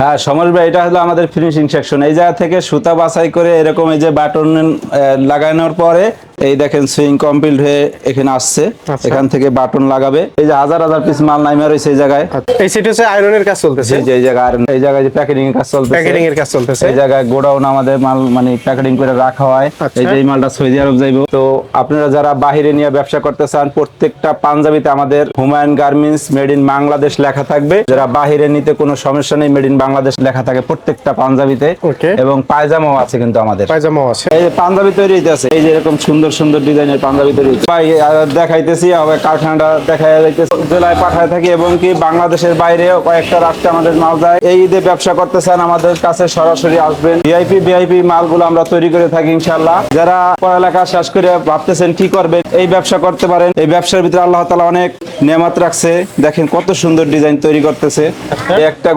হ্যাঁ সমর ভাই, এটা হলো আমাদের ফিনিশিং সেকশন এই জায়গা থেকে সুতা বাছাই করে এরকম এই যে বাটন লাগানোর পরে এই দেখেন সুইং কমপ্লিট হয়ে এখানে আসছে। আচ্ছা। এখান থেকে বাটন লাগাবে। এই যে হাজার হাজার পিস মাল নাইমা রয়েছে এই জায়গায়। এই সেটা হচ্ছে আয়রনের কাজ চলতেছে। যে এই জায়গায় আর এই জায়গায় যে প্যাকেটিং এর কাজ চলছে প্যাকেটিং এর কাজ চলতেছে। এই জায়গায় গোডাউন আমাদের মাল মানে প্যাকেটিং করে রাখা হয়। আচ্ছা। এই যে এই মালটা সৌদি আরব যাইবো। তো আপনারা যারা বাহিরে নিয়ে ব্যবসা করতে চান প্রত্যেকটা পাঞ্জাবিতে আমাদের Humayun garments made in Bangladesh লেখা থাকবে। যারা বাহিরে নিতে কোনো সমস্যা নেই মেড ইন বাংলাদেশ লেখা থাকে প্রত্যেকটা পাঞ্জাবিতে. এবং পায়জামাও আছে কিন্তু আমাদের। পায়জামাও আছে। এই পাঞ্জাবি তৈরি হইতেছে এই যে এরকম সুন্দর সুন্দর সুন্দর ডিজাইনের পাঞ্জাবি তৈরি। ভাই দেখাইতেছি আবার কারখানাটা দেখা যাইতেছে। জেলায় পাঠায় থাকি এবং কি বাংলাদেশের বাইরেও কয়েকটা রাষ্ট্রে আমাদের মাল যায়। এই ঈদে ব্যবসা করতে চান আমাদের কাছে সরাসরি আসবেন। ভিআইপি ভিআইপি মালগুলো আমরা তৈরি করে থাকি ইনশাল্লাহ যারা পড়ালেখা শেষ করে ভাবতেছেন কি করবেন, এই ব্যবসা করতে পারেন। এই ব্যবসার ভিতরে আল্লাহ তালা অনেক নেমাত রাখছে। দেখেন কত সুন্দর ডিজাইন তৈরি করতেছে। একটা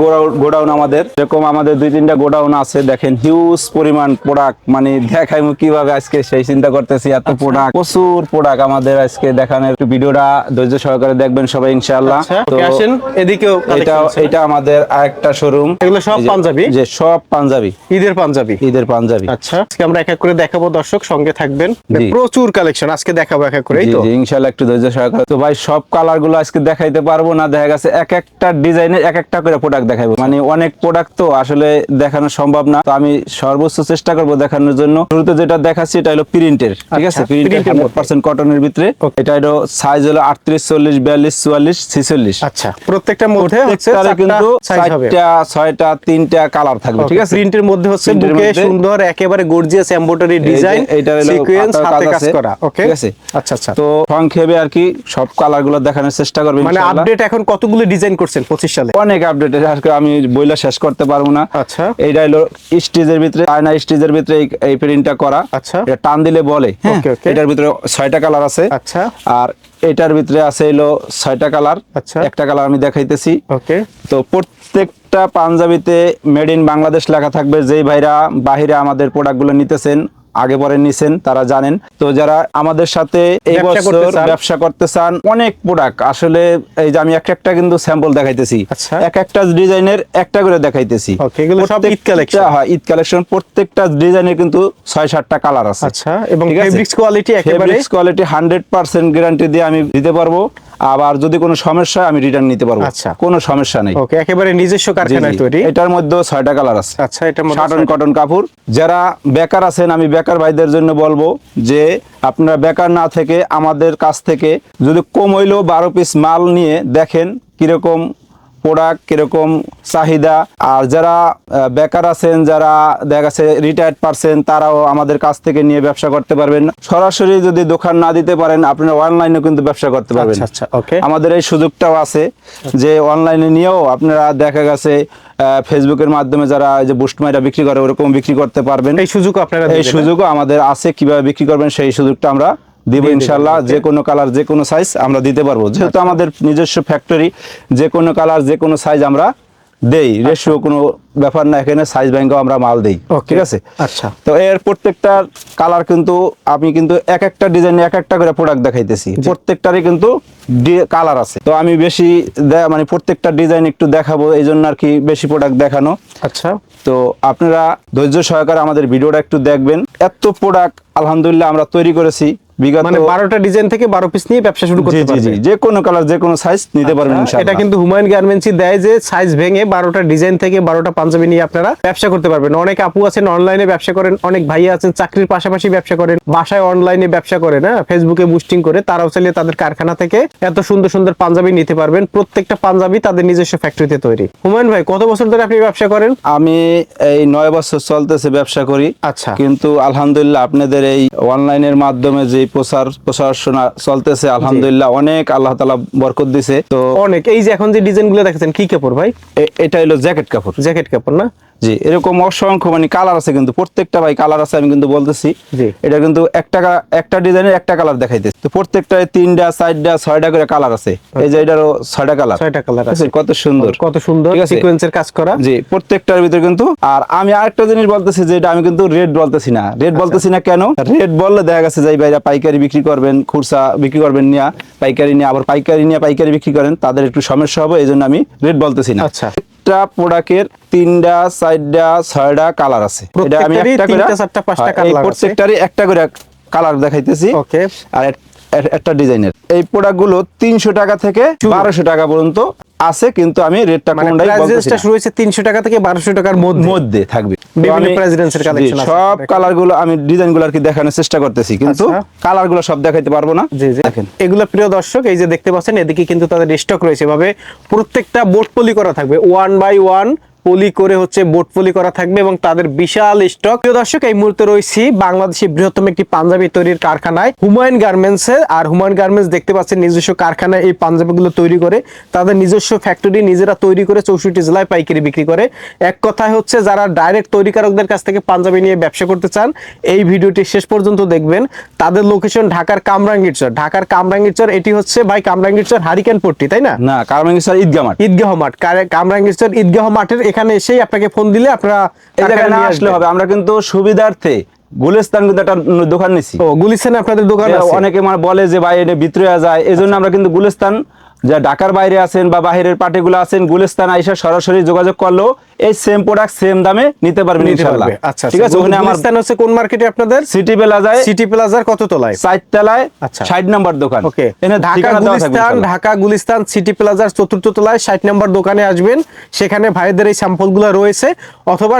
গোডাউন আমাদের। এরকম আমাদের দুই তিনটা গোডাউন আছে। দেখেন হিউজ পরিমাণ প্রোডাক্ট মানে দেখাই কীভাবে আজকে সেই চিন্তা করতেছি। এত প্রোডাক্ট প্রচুর প্রোডাক্ট আমাদের আজকে দেখানোর। ভিডিওটা ধৈর্য সহকারে দেখবেন সবাই ইনশাআল্লাহ। আচ্ছা তো আসেন এদিকেও এটা এটা আমাদের আরেকটা শোরুম এগুলো সব পাঞ্জাবি? যে সব পাঞ্জাবি। ঈদের পাঞ্জাবি? ঈদের পাঞ্জাবি। আচ্ছা আজকে আমরা এক এক করে দেখাবো দর্শক সঙ্গে থাকবেন। প্রচুর কালেকশন আজকে দেখাবো এক এক করে তো? ইনশাআল্লাহ একটু ধৈর্য সহকারে। তো ভাই সব কালারগুলো আজকে দেখাইতে পারব না দেখা গেছে এক একটা ডিজাইনের এক একটা করে প্রোডাক্ট দেখাবো মানে অনেক প্রোডাক্ট তো আসলে দেখানো সম্ভব না। তো আমি সর্বোচ্চ চেষ্টা করব দেখানোর জন্য। শুরুতে যেটা দেখাচ্ছি এটা হলো প্রিন্টের ঠিক আছে? এর হান্ড্রেড মধ্যে। পার্সেন্ট কটনের ভিতরে. এটা হলো সাইজ হলো আটত্রিশ চল্লিশ বিয়াল্লিশ চুয়াল্লিশ ছিচল্লিশ। আচ্ছা প্রত্যেকটার মধ্যে হচ্ছে কিন্তু সাইজ হবে। চারটা ছয়টা তিনটা কালার থাকবে ঠিক আছে? প্রিন্টের মধ্যে হচ্ছে বুকে সুন্দর একেবারে গর্জিয়াস এমব্রয়ডারি ডিজাইন এইটা হলো সিকোয়েন্স হাতে কাজ করা। ওকে ঠিক আছে? আচ্ছা আচ্ছা। তো সংক্ষেপে আর কি সব কালারগুলো দেখানোর চেষ্টা করবে মানে আপডেট এখন কতগুলো ডিজাইন করছেন 25 সালে? অনেক আপডেট আজকে আমি বইলা শেষ করতে পারব না। আচ্ছা। এইটা হলো স্টেজের ভিতরে আয়না স্টেজের ভিতরে এই- এই প্রিন্টটা করা। আচ্ছা। এটা টান দিলে বলে। হ্যাঁ. এটার ভিতরে ছয়টা কালার আছে। আচ্ছা। আর এটার ভিতরে আছে এলো ছয়টা কালার আচ্ছা। একটা কালার আমি দেখাইতেছি। ওকে তো প্রত্যেকটা পাঞ্জাবিতে মেড ইন বাংলাদেশ লেখা থাকবে। যেই ভাইরা বাহিরে আমাদের প্রোডাক্টগুলো নিতেছেন আগে পরে নিছেন তারা জানেন। তো যারা আমাদের সাথে এই বছর ব্যবসা করতে চান অনেক প্রোডাক্ট আসলে এই যে আমি এক একটা কিন্তু স্যাম্পল দেখাইতেছি। আচ্ছা। এক একটা ডিজাইনের একটা করে দেখাইতেছি। ঈদ collection? হ্যাঁ ঈদ কালেকশন প্রত্যেকটা ডিজাইনের কিন্তু ছয় সাতটা কালার আছে। আচ্ছা এবং fabrics quality quality hundred percent guarantee দিয়ে আমি দিতে পারব। আবার যদি কোনো সমস্যা হয় আমি রিটার্ন নিতে পারব। আচ্ছা। কোনো সমস্যা নেই। ওকে একেবারে নিজস্ব কারখানা কারখানায় তৈরি। এটার মধ্যে ছয়টা কালার আছে। আচ্ছা এটা সাটন কটন কাপড়। যারা বেকার আছেন আমি বেকার ভাইদের জন্য বলব যে আপনারা বেকার না থেকে আমাদের কাছ থেকে যদি কম হইলেও বারো পিস মাল নিয়ে দেখেন কীরকম প্রোডাক্ট কীরকম চাহিদা। আর যারা বেকার আছেন যারা দেখা গেছে রিটায়ার্ড পারসেন তারাও আমাদের কাছ থেকে নিয়ে ব্যবসা করতে পারবেন। সরাসরি যদি দোকান না দিতে পারেন আপনারা অনলাইনেও কিন্তু ব্যবসা করতে পারবেন। আচ্ছা আচ্ছা ওকে আমাদের এই সুযোগটাও আছে যে অনলাইনে নিয়েও আপনারা দেখা গেছে ফেসবুকের মাধ্যমে যারা এই যে বুস্ট মাইরা বিক্রি করে ওরকম বিক্রি করতে পারবেন। এই সুযোগ আপনারা এই? সুযোগও আমাদের আছে কীভাবে বিক্রি করবেন সেই সুযোগটা আমরা দিব ইনশাল্লাহ যে কোনো কালার যে কোনো সাইজ আমরা দিতে পারব। যেহেতু আচ্ছা। আমাদের নিজস্ব ফ্যাক্টরি যে কোনো কালার যে কোনো সাইজ আমরা দেই। রেশিও কোনো ব্যাপার না এখানে সাইজ ব্যাংকেও আমরা মাল দেই. ঠিক আছে? আচ্ছা। তো এর প্রত্যেকটা কালার কিন্তু আমি কিন্তু এক একটা ডিজাইনে এক একটা করে প্রোডাক্ট দেখাইতেছি। প্রত্যেকটারই কিন্তু কালার আছে। তো আমি বেশি মানে প্রত্যেকটা ডিজাইন একটু দেখাবো এই জন্য আর কি বেশি প্রোডাক্ট দেখানো। আচ্ছা। তো আপনারা ধৈর্য সহকারে আমাদের ভিডিওটা একটু দেখবেন। এত প্রোডাক্ট আলহামদুলিল্লাহ আমরা তৈরি করেছি। বিগত মানে বারোটা ডিজাইন থেকে বারো পিস নিয়ে ব্যবসা শুরু করতে জি জি। যে কোনো কালার যে কোনো সাইজ নিতে পারবেন আচ্ছা, ইনশাআল্লাহ। এটা কিন্তু হুমায়ুন গার্মেন্টসই দেয় যে সাইজ ভেঙে বারোটা ডিজাইন থেকে বারোটা পাঞ্জাবি নিয়ে আপনারা ব্যবসা করতে পারবেন। অনেক আপু আছেন অনলাইনে ব্যবসা করেন অনেক ভাইয়া আছেন চাকরির পাশাপাশি ব্যবসা করেন বাসায় অনলাইনে ব্যবসা করেন হ্যাঁ? ফেসবুকে বুস্টিং করে তারাও চাইলে তাদের কারখানা থেকে এত সুন্দর সুন্দর পাঞ্জাবি নিতে পারবেন। প্রত্যেকটা পাঞ্জাবি তাদের নিজস্ব ফ্যাক্টরিতে তৈরি। হুমায়ুন ভাই কত বছর ধরে আপনি ব্যবসা করেন? আমি এই নয় বছর চলতেছে ব্যবসা করি। আচ্ছা। কিন্তু আলহামদুলিল্লাহ আপনাদের এই অনলাইনের মাধ্যমে যে প্রচার প্রচারণা চলতেছে আলহামদুলিল্লাহ। অনেক আল্লাহ তালা বরকত দিছে তো অনেক। এই যে এখন যে ডিজাইনগুলো দেখেছেন কি কাপড় ভাই? এটা হলো জ্যাকেট কাপড়। জ্যাকেট কাপড় না? জি এরকম অসংখ্য মানে কালার আছে কিন্তু প্রত্যেকটা ভাই কালার আছে আমি কিন্তু বলতেছি। এটা কিন্তু একটা একটা ডিজাইনের একটা কালার দেখাইতেছে। তো প্রত্যেকটা তিনটা চারটা ছয়টা করে কালার আছে। এই যে এটারও ছয়টা কালার ছয়টা কালার আছে। কত সুন্দর। কত সুন্দর ঠিক আছে? সিকোয়েন্সের কাজ করা। জি প্রত্যেকটার ভিতরে কিন্তু আর আমি আরেকটা জিনিস বলতেছি যে এটা আমি কিন্তু রেড বলতেছি না। আচ্ছা। রেড বলতেছি না কেন? রেড বললে দেখা গেছে যে ভাইরা পাইকারি বিক্রি করবেন খুরসা বিক্রি করবেন নিয়ে পাইকারি নিয়ে আবার পাইকারি নিয়ে পাইকারি বিক্রি করেন তাদের একটু সমস্যা হবে এই জন্য আমি রেড বলতেছি না। আচ্ছা। একটা প্রোডাক্টের তিনটা চারটা ছয়টা কালার আছে। এটা আমি একটা করে চারটা, পাঁচটা কালার এই প্রত্যেকটারই একটা করে কালার দেখাইতেছি। ওকে। আর এক- এক- একটা ডিজাইনের এই প্রোডাক্টগুলো তিনশো টাকা থেকে বারোশো টাকা পর্যন্ত আছে কিন্তু আমি রেটটা কোনটাই বলতে রেঞ্জটা শুরু হয়েছে তিনশো টাকা থেকে 1200 টাকার মধ্যে। মধ্যে থাকবে। বিভিন্ন প্রেসিডেন্সের কালেকশন আছে। সব কালারগুলো আমি ডিজাইনগুলো আর কি দেখানোর চেষ্টা করতেছি কিন্তু কালারগুলো কালারগুলো সব দেখাইতে পারব না। জি জি। দেখেন। এগুলো প্রিয় দর্শক এই যে দেখতে পাচ্ছেন এদিকে কিন্তু তাদের স্টক রয়েছে। এভাবে প্রত্যেকটা বোর্ড পলি করা থাকবে। ওয়ান বাই ওয়ান পলি করে হচ্ছে বোট পলি করা থাকবে এবং তাদের বিশাল স্টক প্রিয় দর্শক এই মুহূর্তে রয়েছি বাংলাদেশের বৃহত্তম একটি পাঞ্জাবি তৈরির কারখানায়। হুমায়ুন গার্মেন্টস এ আর হুমায়ুন গার্মেন্টস দেখতে পাচ্ছেন নিজস্ব কারখানায় এই পাঞ্জাবিগুলো তৈরি করে। তাদের নিজস্ব ফ্যাক্টরি নিজেরা তৈরি করে চৌষট্টি জেলায় পাইকারি বিক্রি করে। এক কথায় হচ্ছে যারা ডাইরেক্ট তৈরিকারকদের কাছ থেকে পাঞ্জাবি নিয়ে ব্যবসা করতে চান এই ভিডিওটি শেষ পর্যন্ত দেখবেন। তাদের লোকেশন ঢাকার কামরাঙ্গীরচর ঢাকার কামরাঙ্গীরচর এটি হচ্ছে ভাই কামরাঙ্গীরচর হারিকেন পট্টি তাই না? না কারণ স্যার ঈদগা মাঠ। ঈদগাহ মাঠ। কামরাঙ্গীরচর ঈদগাহ মাঠের এখানে এসেই আপনাকে ফোন দিলে আপনারা এই জায়গায় না আসলে হবে। আমরা কিন্তু সুবিধার্থে গুলিস্তান কিন্তু একটা দোকান নিছি। ও গুলিস্তানে আপনাদের দোকান আছে? অনেকে মানে বলে যে ভাই এটা ভিতরে যায়। এই আমরা কিন্তু গুলিস্তান যা ঢাকার বাইরে আছেন বা বাইরের পার্টিগুলো আছেন গুলিস্তান আইসা সরাসরি যোগাযোগ করলেও এই সেম প্রোডাক্ট সেম দামে নিতে পারবেন ইনশাআল্লাহ আচ্ছা ঠিক আছে ওখানে আমার গুলিস্তান হচ্ছে কোন মার্কেটে আপনাদের? সিটি বেলা যায় সিটি প্লাজার কত তলায়? চারতলায় আচ্ছা। ষাট নাম্বার দোকান। ওকে। এখানে ঢাকা গুলিস্তান ঢাকা গুলিস্তান সিটি প্লাজার চতুর্থ তলায় ষাট নম্বর দোকানে আসবেন। সেখানে ভাইদের এই স্যাম্পলগুলো রয়েছে। অথবা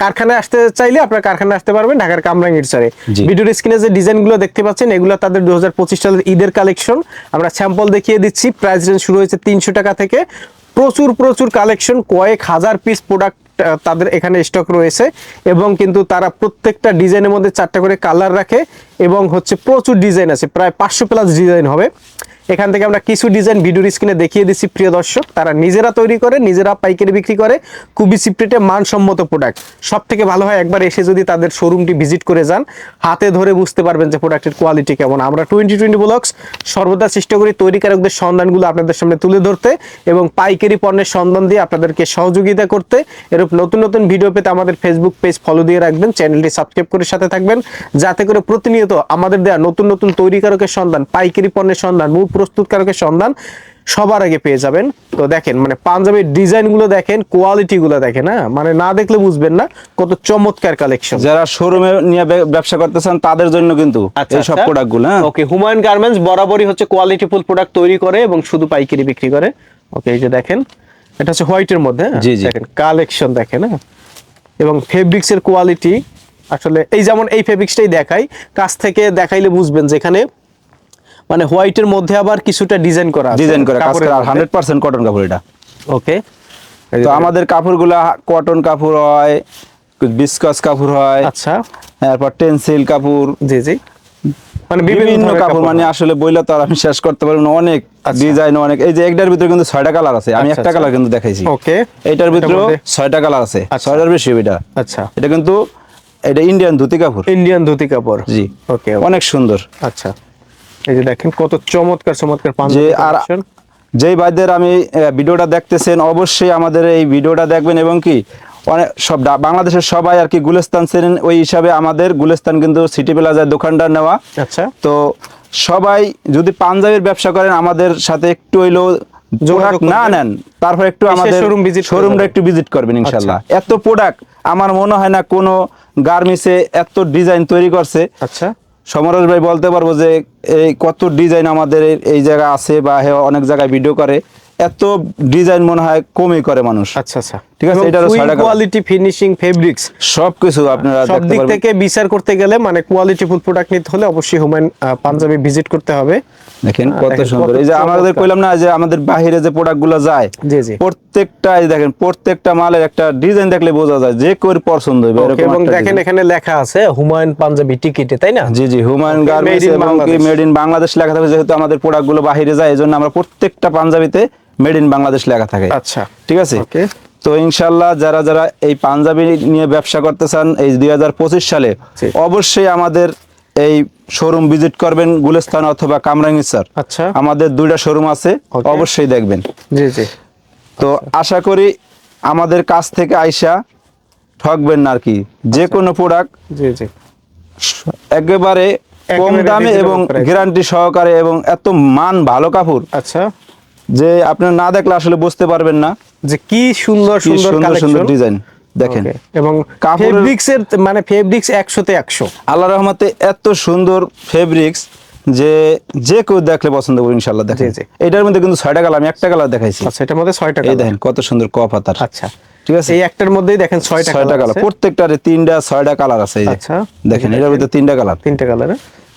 কারখানায় আসতে চাইলে আপনার কারখানায় আসতে পারবেন ঢাকার কামরাঙ্গীর চারে। ভিডিওর স্ক্রিনে যে ডিজাইনগুলো দেখতে পাচ্ছেন এগুলো তাদের দু হাজার পঁচিশ সালের ঈদের কালেকশন আমরা স্যাম্পল দেখিয়ে দিচ্ছি। প্রাইস রেঞ্জ শুরু হয়েছে তিনশো টাকা থেকে। প্রচুর প্রচুর কালেকশন কয়েক হাজার পিস প্রোডাক্ট তাদের এখানে স্টক রয়েছে এবং কিন্তু তারা প্রত্যেকটা ডিজাইনের মধ্যে চারটা করে কালার রাখে এবং হচ্ছে প্রচুর ডিজাইন আছে, প্রায় পাঁচশো প্লাস ডিজাইন হবে। এখান থেকে আমরা কিছু ডিজাইন ভিডিওর স্ক্রিনে দেখিয়ে দিচ্ছি, প্রিয় দর্শক। তারা নিজেরা তৈরি করে, নিজেরা পাইকারি বিক্রি করে, খুবই সিপ্রেটে মানসম্মত প্রোডাক্ট সব থেকে ভালো হয় একবার এসে যদি তাদের শোরুমটি ভিজিট করে যান, হাতে ধরে বুঝতে পারবেন যে প্রোডাক্টের কোয়ালিটি কেমন। আমরা টোয়েন্টি টোয়েন্টি ব্লগস সর্বদা চেষ্টা করি তৈরিকারকদের সন্ধানগুলো আপনাদের সামনে তুলে ধরতে এবং পাইকারি পণ্যের সন্ধান দিয়ে আপনাদেরকে সহযোগিতা করতে। এরকম নতুন নতুন ভিডিও পেতে আমাদের ফেসবুক পেজ ফলো দিয়ে রাখবেন চ্যানেলটি সাবস্ক্রাইব করে সাথে থাকবেন। যাতে করে প্রতিনিয়ত আমাদের দেয়া নতুন নতুন তৈরিকারকের সন্ধান, পাইকারি পণ্যের সন্ধান প্রস্তুতকারকের সন্ধান সবার আগে পেয়ে যাবেন। তো দেখেন মানে পাঞ্জাবির ডিজাইনগুলো দেখেন কোয়ালিটি গুলো দেখেন হ্যাঁ? মানে না দেখলে বুঝবেন না কত চমৎকার কালেকশন যারা শোরুমে নিয়ে ব্যবসা করতে চান তাদের জন্য কিন্তু আচ্ছা, এই সব প্রোডাক্টগুলো হ্যাঁ? ওকে হুমায়ুন গার্মেন্টস বরাবরই হচ্ছে কোয়ালিটি ফুল প্রোডাক্ট তৈরি করে এবং শুধু পাইকারি বিক্রি করে। ওকে এই যে দেখেন এটা হচ্ছে হোয়াইটের মধ্যে হ্যাঁ? দেখেন কালেকশন দেখেন হ্যাঁ? এবং ফেব্রিক্স এর কোয়ালিটি আসলে এই যেমন এই ফেব্রিক্সটাই দেখাই কাছ থেকে দেখাইলে বুঝবেন যেখানে মানে হোয়াইটের মধ্যে আবার কিছুটা ডিজাইন করা আছে। ডিজাইন করে কাজ কাপড়ের মধ্যে। হান্ড্রেড পার্সেন্ট কটন কাপড় এটা। ওকে তো আমাদের কাপড়গুলো কটন কাপড় হয় বিস্কাস কাপড় হয় আচ্ছা। তারপর টেন্সিল কাপড়। জি জি। মানে বিভিন্ন কাপড় মানে আসলে বইলে তো আর আমি শেষ করতে পারব না অনেক আচ্ছা। ডিজাইন অনেক। এই যে একটার ভিতরে কিন্তু ছয়টা কালার আছে আমি আচ্ছা, একটা আচ্ছা। কালার কিন্তু দেখাইছি। ওকে এটার ভিতরে? ছয়টা কালার আছে আচ্ছা। ছয়টার বেশি এটা। আচ্ছা। এটা কিন্তু এটা ইন্ডিয়ান ধুতি কাপড়। ইন্ডিয়ান ধুতি কাপড়। জি। ওকে অনেক সুন্দর। আচ্ছা। এই যে দেখেন কত চমৎকার চমৎকার পাঞ্জাবি আর যেই ভাইদের আমি ভিডিওটা দেখতেছেন অবশ্যই আমাদের এই ভিডিওটা দেখবেন এবং কি অনেক সব বাংলাদেশের সবাই আর কি গুলিস্তান চেনেন ওই হিসাবে আমাদের গুলিস্তান কিন্তু সিটি প্লাজায় দোকানটা নেওয়া। আচ্ছা। তো সবাই যদি পাঞ্জাবির ব্যবসা করেন আমাদের সাথে একটু হইলেও যোগাযোগ প্রোডাক্ট না। নেন তারপর একটু আমাদের শোরুম ভিজিট শোরুমটা একটু ভিজিট করবেন ইনশাল্লাহ আচ্ছা। এত প্রোডাক্ট আমার মনে হয় না কোনো গার্মেন্টসে এত ডিজাইন তৈরি করছে। আচ্ছা। সমরেশ ভাই বলতে পারব যে এই কত ডিজাইন আমাদের এই- জায়গায় আছে বা অনেক জায়গায় ভিডিও করে। এত ডিজাইন মনে হয় কমই করে মানুষ। আচ্ছা আচ্ছা। ঠিক আছে, colour। কোয়ালিটি ফিনিশিং ফেব্রিক্স সবকিছু আপনারা সব দিক থেকে বিচার করতে গেলে মানে কোয়ালিটি ফুল প্রোডাক্ট নিতে হলে অবশ্যই হুমায়ুন আহ, পাঞ্জাবি ভিজিট করতে হবে। দেখেন কত সুন্দর। এই যে আমাদের কইলাম না যে আমাদের বাহিরে যে প্রোডাক্টগুলো যায় জি, জি। প্রত্যেকটা দেখেন প্রত্যেকটা মালের একটা ডিজাইন দেখলে বোঝা যায় যে পছন্দ হবে এবং দেখেন এখানে লেখা আছে হুমায়ুন পাঞ্জাবি টিকিটে তাই না? জি জি হুমায়ুন গার্মেন্টস এবং মেড ইন বাংলাদেশ লেখা থাকে যেহেতু আমাদের প্রোডাক্টগুলো বাহিরে যায় এই জন্য আমরা প্রত্যেকটা পাঞ্জাবিতে মেড ইন বাংলাদেশ লেখা থাকে। আচ্ছা। ঠিক আছে. তো ইনশাল্লাহ যারা যারা এই পাঞ্জাবি নিয়ে ব্যবসা করতে চান এই দুই হাজার পঁচিশ সালে অবশ্যই আমাদের এই শোরুম ভিজিট করবেন গুলিস্তান অথবা কামরাঙ্গি স্যার। আচ্ছা। আমাদের দুইটা শোরুম আছে অবশ্যই দেখবেন। জি জি। তো আশা করি আমাদের কাছ থেকে আইসা ঠকবেন না আর কি। যে কোনো প্রোডাক্ট জি জি। একেবারে কম দামে এবং গ্যারান্টি সহকারে এবং এত মান ভালো কাপড় আচ্ছা। যে আপনি না দেখলে আসলে বুঝতে পারবেন না। যে কি সুন্দর সুন্দর সুন্দর ডিজাইন দেখেন। এবং ফেব্রিক্স এর মানে ফেব্রিক্স একশোতে একশো। আল্লাহ রহমতে এত সুন্দর ফেব্রিক্স যে যে কেউ দেখলে পছন্দ করবে ইনশাল্লাহ জি। এটার মধ্যে কিন্তু ছয়টা কালার আমি একটা কালার দেখাইছি। আচ্ছা এটার মধ্যে ছয়টা এই দেখেন কত সুন্দর কপ হাতার আচ্ছা। ঠিক আছে? এই একটার মধ্যেই দেখেন ছয়টা ছয়টা কালার প্রত্যেকটারে তিনটা ছয়টা কালার আছে এই যে। আচ্ছা। দেখেন এটার ভিতরে তিনটা কালার। তিনটা কালার।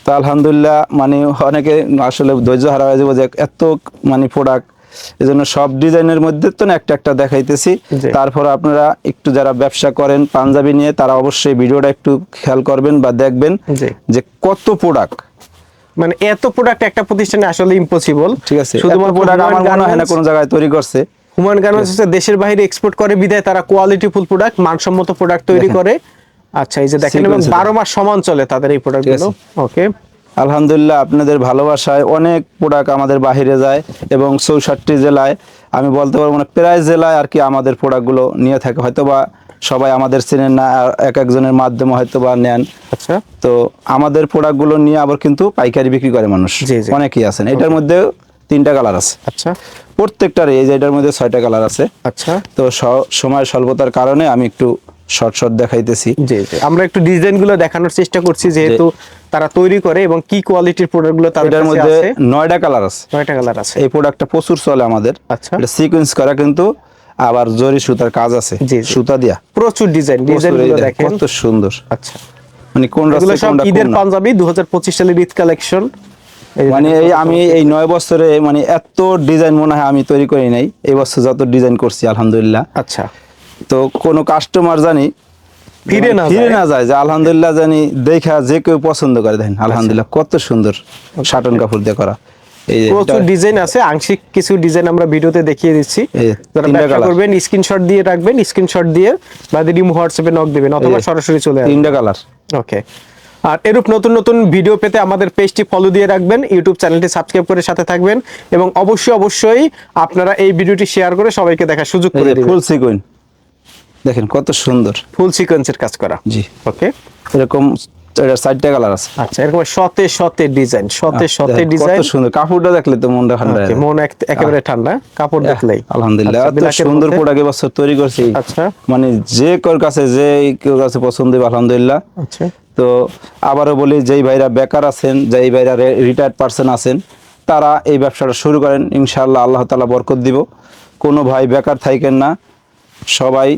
তো আলহামদুলিল্লাহ মানে অনেকে আসলে ধৈর্য হারা হয়ে যাবে যে এত মানে প্রোডাক্ট এই জন্য সব ডিজাইনের মধ্যে তো একটা একটা দেখাইতেছি। তারপর আপনারা একটু যারা ব্যবসা করেন পাঞ্জাবি নিয়ে তারা অবশ্যই ভিডিওটা একটু খেয়াল করবেন বা দেখবেন যে কত প্রোডাক্ট মানে এত প্রোডাক্ট একটা প্রতিষ্ঠানে আসলে ইম্পসিবল ঠিক আছে শুধুমাত্র প্রোডাক্ট আমার মনে হয় না কোনো জায়গায় তৈরি করছে। হুমান গার্মেন্টস হচ্ছে দেশের বাইরে এক্সপোর্ট করে বিদায় তারা কোয়ালিটি ফুল প্রোডাক্ট মানসম্মত প্রোডাক্ট তৈরি করে। আচ্ছা এই যে দেখেন এবং বারো মাস সমান চলে তাদের এই প্রোডাক্টগুলো ওকে আলহামদুলিল্লাহ আপনাদের ভালোবাসায় অনেক প্রোডাক্ট আমাদের বাহিরে যায় এবং চৌষট্টি জেলায় আমি বলতে পারব না প্রায় জেলায় আর কি আমাদের প্রোডাক্টগুলো নিয়ে থাকে। হয়তো বা সবাই আমাদের চেনেন না এক একজনের মাধ্যমে হয়তো বা নেন। আচ্ছা। তো আমাদের প্রোডাক্টগুলো নিয়ে আবার কিন্তু পাইকারি বিক্রি করে মানুষ। অনেকেই আছেন। এটার মধ্যে তিনটা কালার আছে। আচ্ছা। প্রত্যেকটার এই যে এটার মধ্যে ছয়টা কালার আছে। আচ্ছা। তো স- সময় স্বল্পতার কারণে আমি একটু শর্ট শর্ট দেখাইতেছি। জি জি। আমরা একটু ডিজাইনগুলো দেখানোর চেষ্টা করছি যেহেতু তারা তৈরি করে এবং কি কোয়ালিটির প্রোডাক্টগুলো তাদের মধ্যে নয়টা কালার আছে। নয়টা কালার আছে। এই প্রোডাক্টটা প্রচুর চলে আমাদের। আচ্ছা। এটা সিকোয়েন্স করা কিন্তু আবার জরি সুতার কাজ আছে। সুতা দিয়া। প্রচুর ডিজাইন ডিজাইনগুলো দেখেন, কত সুন্দর। আচ্ছা। মানে কোন রাস্তায় কোনটা ঈদের পাঞ্জাবি দু হাজার পঁচিশ সালের ঈদ কালেকশন মানে এই আমি এই নয় বছরে মানে এত ডিজাইন মনে হয় আমি তৈরি করি নাই। এই বছর যত ডিজাইন করছি আলহামদুলিল্লাহ। আচ্ছা। তো কোনো কাস্টমার জানি ফিরে না ফিরে না যায় যে আলহামদুলিল্লাহ জানি দেখা যে কেউ পছন্দ করে দেখেন আলহামদুলিল্লাহ কত সুন্দর শাটন কাপড় দিয়ে করা। প্রচুর ডিজাইন আছে আংশিক কিছু ডিজাইন আমরা ভিডিওতে দেখিয়ে দিচ্ছি। যারা ব্যবসা করবেন স্ক্রিনশট দিয়ে রাখবেন স্ক্রিনশট দিয়ে বা রিমু হোয়াটসঅ্যাপে নক দিবেন অথবা সরাসরি চলে আসবেন। তিনটা কালার ওকে আর এরূপ নতুন নতুন ভিডিও পেতে আমাদের পেজটি ফলো দিয়ে রাখবেন ইউটিউব চ্যানেলটি সাবস্ক্রাইব করে সাথে থাকবেন এবং অবশ্যই অবশ্যই আপনারা এই ভিডিওটি শেয়ার করে সবাইকে দেখার সুযোগ করে দিবেন। ফুল সিকুইন দেখেন কত সুন্দর। ফুল সিকোয়েন্সের কাজ করা। জি। ওকে এরকম এটা চারটা কালার আছে। আচ্ছা এরকম শতে শতে ডিজাইন শতে শতে ডিজাইন কত সুন্দর। কাপড়টা দেখলে তো মনটা ঠান্ডা হয়ে মন একেবারে ঠান্ডা কাপড় দেখলেই। আলহামদুলিল্লাহ আচ্ছা, এত সুন্দর প্রোডাক্ট এবছর তৈরি করছি। আচ্ছা। মানে যে কার কাছে যে কেউ কাছে পছন্দ হবে আলহামদুলিল্লাহ। আচ্ছা। তো আবারও বলি যেই ভাইরা বেকার আছেন যেই ভাইরা রিটায়ার্ড পার্সন আছেন তারা এই ব্যবসাটা শুরু করেন। ইনশাআল্লাহ আল্লাহ তালা বরকত দিব। কোনো ভাই বেকার থাকেন না। সবাই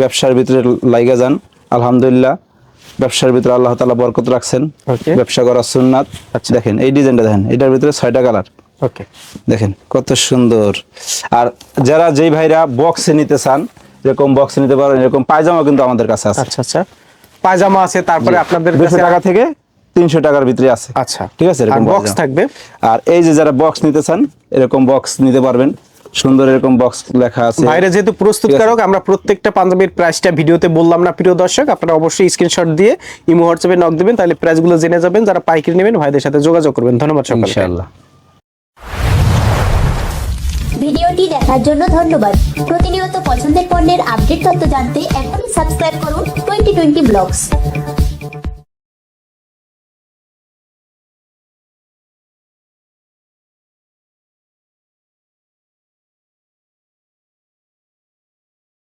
ব্যবসার ভিতরে লাইগা যান। আলহামদুলিল্লাহ ব্যবসার ভিতরে আল্লাহ তালা বরকত রাখছেন। ব্যবসা করার সুন্নাত। আচ্ছা। দেখেন এই ডিজাইনটা দেখেন এটার ভিতরে ছয়টা কালার। ওকে দেখেন কত সুন্দর। আর যারা যেই ভাইরা বক্সে নিতে চান এরকম বক্সে নিতে পারেন এরকম পায়জামা কিন্তু আমাদের কাছে আছে। আচ্ছা আচ্ছা। পায়জামা আছে তারপরে আপনাদের দুশো টাকা থেকে তিনশো টাকার ভিতরে আছে। আচ্ছা। ঠিক আছে এরকম বক্স থাকবে? আর এই যে যারা বক্স নিতে চান এরকম বক্স নিতে পারবেন। সুন্দর এরকম বক্স লেখা আছে। বাইরে যেহেতু প্রস্তুতকারক আমরা প্রত্যেকটা পাঞ্জাবির প্রাইসটা ভিডিওতে বললাম না প্রিয় দর্শক। আপনারা অবশ্যই স্ক্রিনশট দিয়ে ইমো হোয়াটসঅ্যাপে নক দিবেন তাহলে প্রাইসগুলো জেনে যাবেন যারা পাইকারি নেবেন ভাইদের সাথে যোগাযোগ করবেন। ধন্যবাদ সকলকে। ইনশাআল্লাহ। ভিডিওটি দেখার জন্য ধন্যবাদ। প্রতিনিয়ত পছন্দের পণ্যের আপডেট তথ্য জানতে এখনই সাবস্ক্রাইব করুন টোয়েন্টি টোয়েন্টি ব্লগস